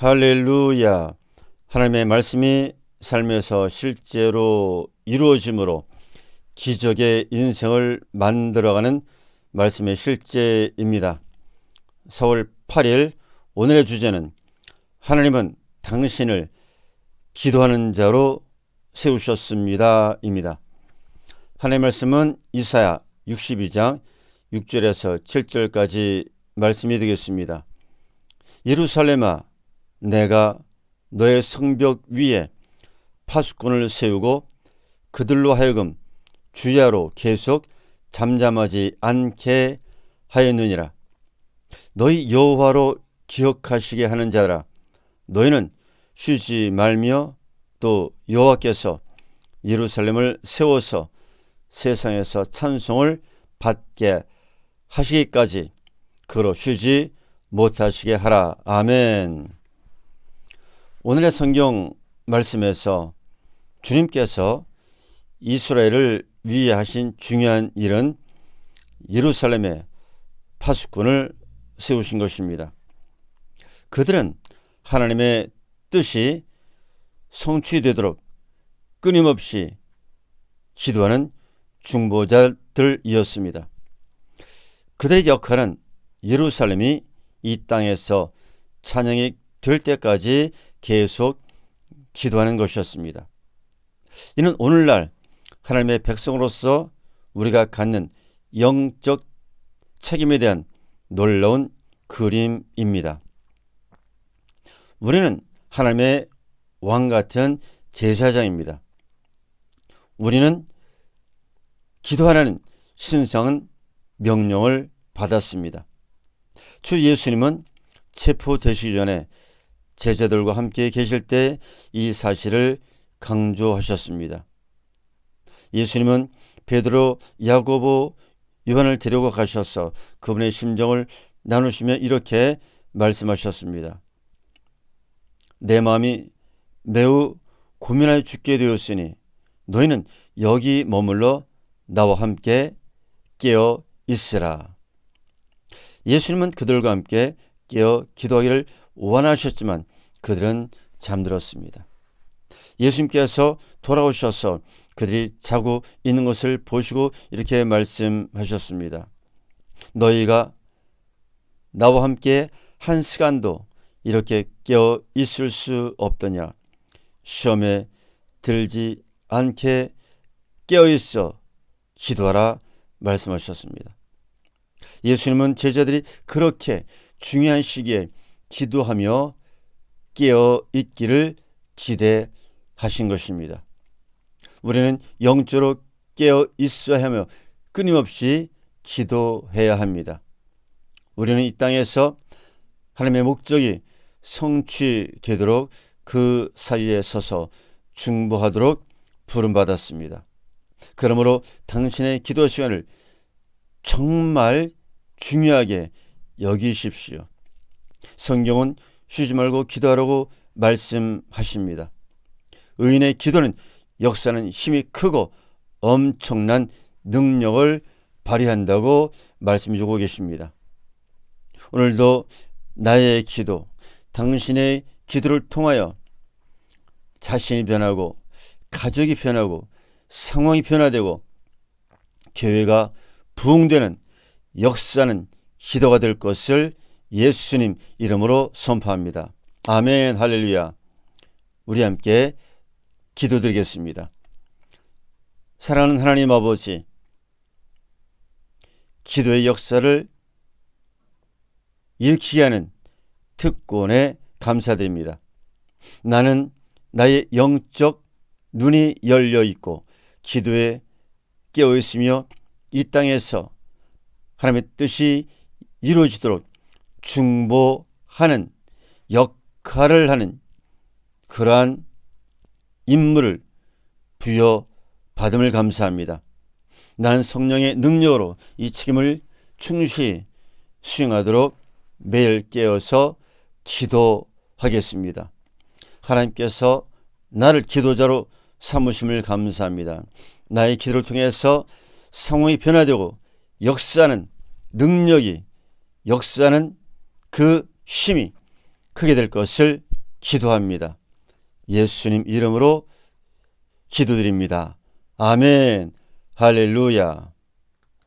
할렐루야. 하나님의 말씀이 삶에서 실제로 이루어짐으로 기적의 인생을 만들어가는 말씀의 실제입니다. 4월 8일 오늘의 주제는 하나님은 당신을 기도하는 자로 세우셨습니다. 입니다. 하나님의 말씀은 이사야 62장 6절에서 7절까지 말씀이 되겠습니다. 예루살렘아 내가 너의 성벽 위에 파수꾼을 세우고 그들로 하여금 주야로 계속 잠잠하지 않게 하였느니라. 너희 여호와로 기억하시게 하는 자라. 너희는 쉬지 말며 또 여호와께서 예루살렘을 세워서 세상에서 찬송을 받게 하시기까지 그로 쉬지 못하시게 하라. 아멘. 오늘의 성경 말씀에서 주님께서 이스라엘을 위해 하신 중요한 일은 예루살렘에 파수꾼을 세우신 것입니다. 그들은 하나님의 뜻이 성취되도록 끊임없이 기도하는 중보자들이었습니다. 그들의 역할은 예루살렘이 이 땅에서 찬양이 될 때까지 계속 기도하는 것이었습니다. 이는 오늘날 하나님의 백성으로서 우리가 갖는 영적 책임에 대한 놀라운 그림입니다. 우리는 하나님의 왕 같은 제사장입니다. 우리는 기도하라는 신성한 명령을 받았습니다. 주 예수님은 체포되시기 전에 제자들과 함께 계실 때 이 사실을 강조하셨습니다. 예수님은 베드로, 야고보, 요한을 데리고 가셔서 그분의 심정을 나누시며 이렇게 말씀하셨습니다. 내 마음이 매우 고민하여 죽게 되었으니 너희는 여기 머물러 나와 함께 깨어 있으라. 예수님은 그들과 함께 깨어 기도하기를 원하셨지만 그들은 잠들었습니다. 예수님께서 돌아오셔서 그들이 자고 있는 것을 보시고 이렇게 말씀하셨습니다. 너희가 나와 함께 한 시간도 이렇게 깨어 있을 수 없더냐. 시험에 들지 않게 깨어 있어 기도하라 말씀하셨습니다. 예수님은 제자들이 그렇게 중요한 시기에 기도하며 깨어 있기를 기대하신 것입니다. 우리는 영적으로 깨어 있어야 하며 끊임없이 기도해야 합니다. 우리는 이 땅에서 하나님의 목적이 성취되도록 그 사이에 서서 중보하도록 부름받았습니다. 그러므로 당신의 기도 시간을 정말 중요하게 여기십시오. 성경은 쉬지 말고 기도하라고 말씀하십니다. 의인의 기도는 역사는 힘이 크고 엄청난 능력을 발휘한다고 말씀해 주고 계십니다. 오늘도 나의 기도, 당신의 기도를 통하여 자신이 변하고 가족이 변하고 상황이 변화되고 교회가 부흥되는 역사는 기도가 될 것을 예수님 이름으로 선포합니다. 아멘 할렐루야. 우리 함께 기도드리겠습니다. 사랑하는 하나님 아버지, 기도의 역사를 일으키게 하는 특권에 감사드립니다. 나는 나의 영적 눈이 열려 있고 기도에 깨어 있으며 이 땅에서 하나님의 뜻이 이루어지도록 중보하는 역할을 하는 그러한 임무를 부여받음을 감사합니다. 나는 성령의 능력으로 이 책임을 충실히 수행하도록 매일 깨어서 기도하겠습니다. 하나님께서 나를 기도자로 삼으심을 감사합니다. 나의 기도를 통해서 상황이 변화되고 역사는 능력이 역사는 그 힘이 크게 될 것을 기도합니다. 예수님 이름으로 기도드립니다. 아멘. 할렐루야.